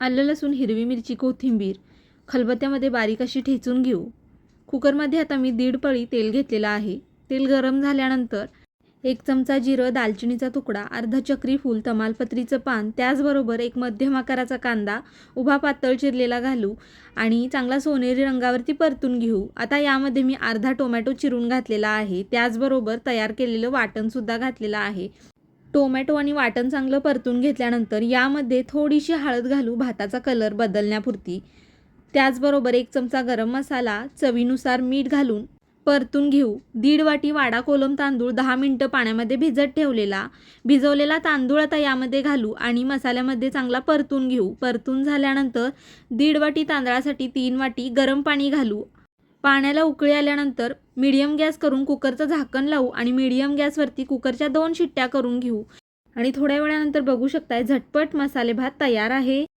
आलं लसूण हिरवी मिरची कोथिंबीर. खलबत्त्यामध्ये बारीक अशी ठेचून घेऊ. कुकरमध्ये आता मी दीड पळी तेल घेतलेलं आहे. तेल गरम झाल्यानंतर एक चमचा जिरं दालचिनीचा तुकडा अर्धा चक्री फूल तमालपत्रीचं पान त्याचबरोबर एक मध्यम आकाराचा कांदा उभा पातळ चिरलेला घालू आणि चांगला सोनेरी रंगावरती परतून घेऊ. आता यामध्ये मी अर्धा टोमॅटो चिरून घातलेला आहे. त्याचबरोबर तयार केलेलं वाटणसुद्धा घातलेलं आहे. टोमॅटो आणि वाटण चांगलं परतून घेतल्यानंतर यामध्ये थोडीशी हळद घालू भाताचा कलर बदलण्यापुरती. त्याचबरोबर एक चमचा गरम मसाला चवीनुसार मीठ घालून परतून घेऊ. दीड वाटी वाडा कोलम तांदूळ दहा मिनटं पाण्यामध्ये भिजत ठेवलेला. भिजवलेला तांदूळ आता यामध्ये घालू आणि मसाल्यामध्ये चांगला परतून घेऊ. परतून झाल्यानंतर दीड वाटी तांदळासाठी तीन वाटी गरम पाणी घालू पाण्याला उकळी आल्यानंतर मीडियम गॅस करून कुकरचं झाकण लावू आणि मीडियम गॅसवरती कुकरच्या दोन शिट्ट्या करून घेऊ. आणि थोड्या वेळानंतर बघू शकताय झटपट मसाले भात तयार आहे.